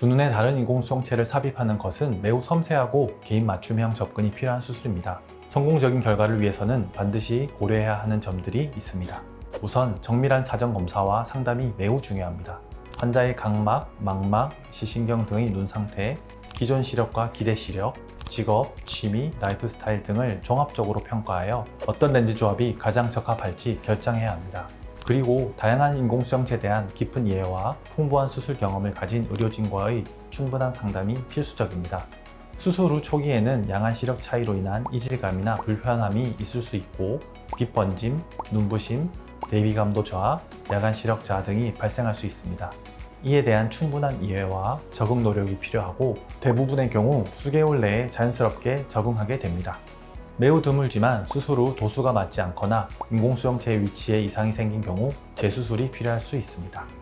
두 눈의 다른 인공수정체를 삽입하는 것은 매우 섬세하고 개인 맞춤형 접근이 필요한 수술입니다. 성공적인 결과를 위해서는 반드시 고려해야 하는 점들이 있습니다. 우선 정밀한 사전 검사와 상담이 매우 중요합니다. 환자의 각막, 망막, 시신경 등의 눈 상태, 기존 시력과 기대 시력, 직업, 취미, 라이프 스타일 등을 종합적으로 평가하여 어떤 렌즈 조합이 가장 적합할지 결정해야 합니다. 그리고 다양한 인공수정체에 대한 깊은 이해와 풍부한 수술 경험을 가진 의료진과의 충분한 상담이 필수적입니다. 수술 후 초기에는 양한 시력 차이로 인한 이질감이나 불편함이 있을 수 있고 빛 번짐, 눈부심, 대비감도 저하, 야간 시력 저하 등이 발생할 수 있습니다. 이에 대한 충분한 이해와 적응 노력이 필요하고 대부분의 경우 수개월 내에 자연스럽게 적응하게 됩니다. 매우 드물지만 수술 후 도수가 맞지 않거나 인공수정체의 위치에 이상이 생긴 경우 재수술이 필요할 수 있습니다.